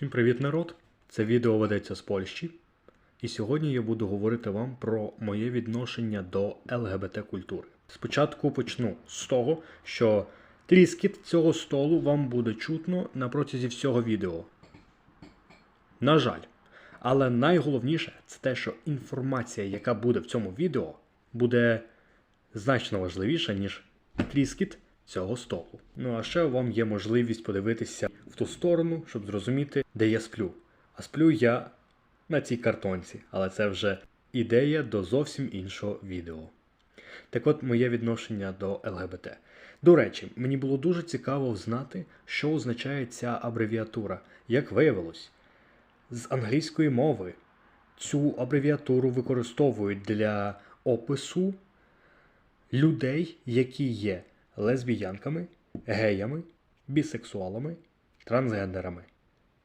Всім привіт, народ! Це відео ведеться з Польщі. І сьогодні я буду говорити вам про моє відношення до ЛГБТ культури. Спочатку почну з того, що тріскіт цього столу вам буде чутно на протязі всього відео. На жаль. Але найголовніше це те, що інформація, яка буде в цьому відео, буде значно важливіша, ніж тріскіт цього столу. Ну а ще вам є можливість подивитися в ту сторону, щоб зрозуміти, де я сплю. А сплю я на цій картонці, але це вже ідея до зовсім іншого відео. Так от моє відношення до ЛГБТ. До речі, мені було дуже цікаво знати, що означає ця абревіатура. Як виявилось, з англійської мови цю абревіатуру використовують для опису людей, які є лесбіянками, геями, бісексуалами, трансгендерами.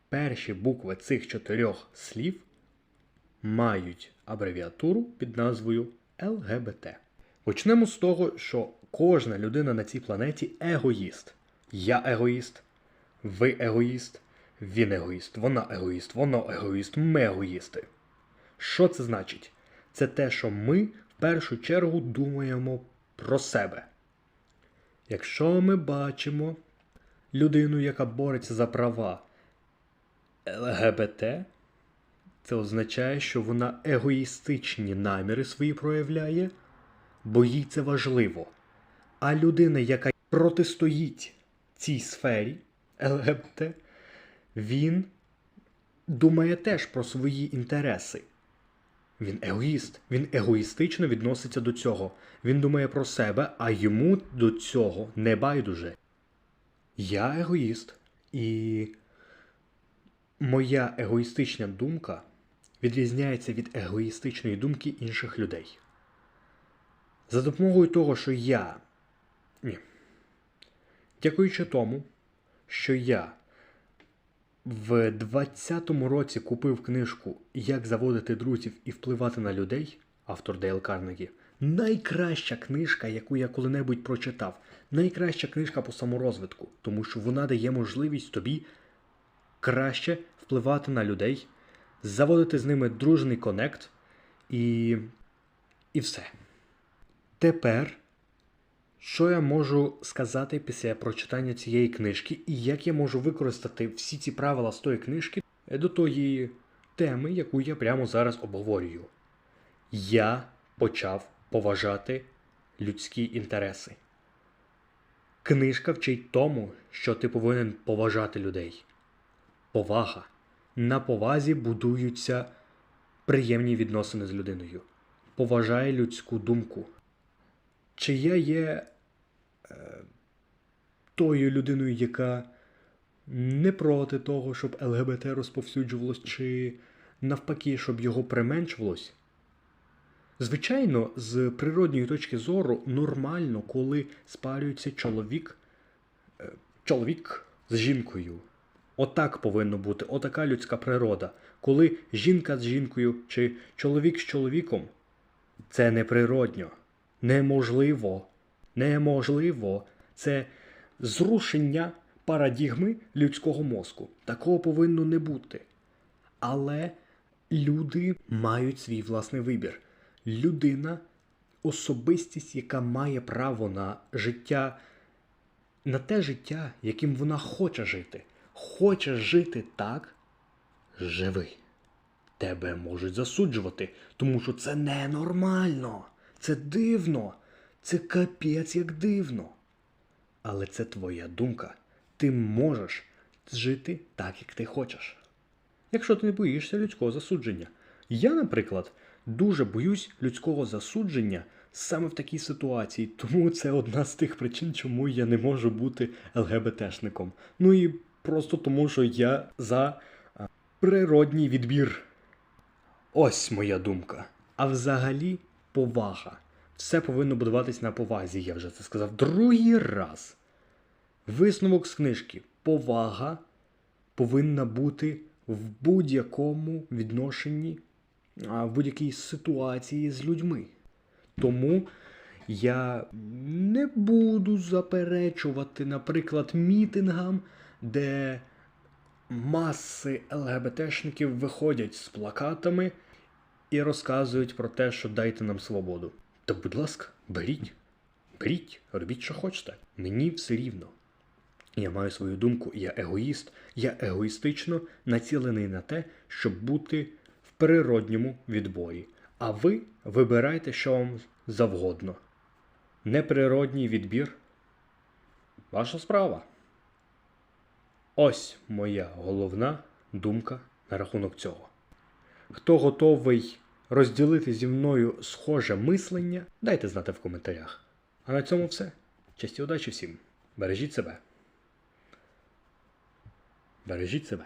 Перші букви цих чотирьох слів мають абревіатуру під назвою ЛГБТ. Почнемо з того, що кожна людина на цій планеті егоїст. Я егоїст, ви егоїст, він егоїст, вона егоїст, воно егоїст, ми егоїсти. Що це значить? Це те, що ми в першу чергу думаємо про себе. Якщо ми бачимо людину, яка бореться за права ЛГБТ, це означає, що вона егоїстичні наміри свої проявляє, бо їй це важливо. А людина, яка протистоїть цій сфері ЛГБТ, він думає теж про свої інтереси. Він егоїст, він егоїстично відноситься до цього. Він думає про себе, а йому до цього не байдуже. Я егоїст, і моя егоїстична думка відрізняється від егоїстичної думки інших людей. За допомогою того, що я. Ні. Дякуючи тому, що я в 20-му році купив книжку Як заводити друзів і впливати на людей, автор Дейл Карнегі. Найкраща книжка, яку я коли-небудь прочитав. Найкраща книжка по саморозвитку, тому що вона дає можливість тобі краще впливати на людей, заводити з ними дружний конект і. і все. Тепер, що я можу сказати після прочитання цієї книжки, і як я можу використати всі ці правила з тої книжки до тої теми, яку я прямо зараз обговорюю? Я почав поважати людські інтереси. Книжка вчить тому, що ти повинен поважати людей. Повага. На повазі будуються приємні відносини з людиною. Поважай людську думку. Чи я є тою людиною, яка не проти того, щоб ЛГБТ розповсюджувалось, чи навпаки, щоб його применшувалось? Звичайно, з природньої точки зору нормально, коли спарюється чоловік, е, чоловік з жінкою. Отак повинно бути, отака людська природа. Коли жінка з жінкою чи чоловік з чоловіком, це неприродньо. Неможливо. Неможливо. Це зрушення парадігми людського мозку. Такого повинно не бути. Але люди мають свій власний вибір. Людина особистість, яка має право на життя, на те життя, яким вона хоче жити. Хоче жити так, живи. Тебе можуть засуджувати, тому що це ненормально. Це дивно. Це капець як дивно. Але це твоя думка. Ти можеш жити так, як ти хочеш. Якщо ти не боїшся людського засудження. Я, наприклад, дуже боюсь людського засудження саме в такій ситуації, тому це одна з тих причин, чому я не можу бути ЛГБТшником. Ну і просто тому, що я за природній відбір. Ось моя думка. А взагалі, повага. Все повинно будуватись на повазі, я вже це сказав другий раз. Висновок з книжки. Повага повинна бути в будь-якому відношенні, в будь-якій ситуації з людьми. Тому я не буду заперечувати, наприклад, мітингам, де маси ЛГБТшників виходять з плакатами і розказують про те, що дайте нам свободу. Та, будь ласка, беріть, беріть, робіть, що хочете. Мені все рівно. Я маю свою думку, я егоїст, я егоїстично націлений на те, щоб бути в природньому відборі. А ви вибирайте, що вам завгодно. Неприродній відбір ваша справа. Ось моя головна думка на рахунок цього. Хто готовий розділити зі мною схоже мислення, дайте знати в коментарях. А на цьому все. Часті удачі всім. Бережіть себе. Бережіть себе.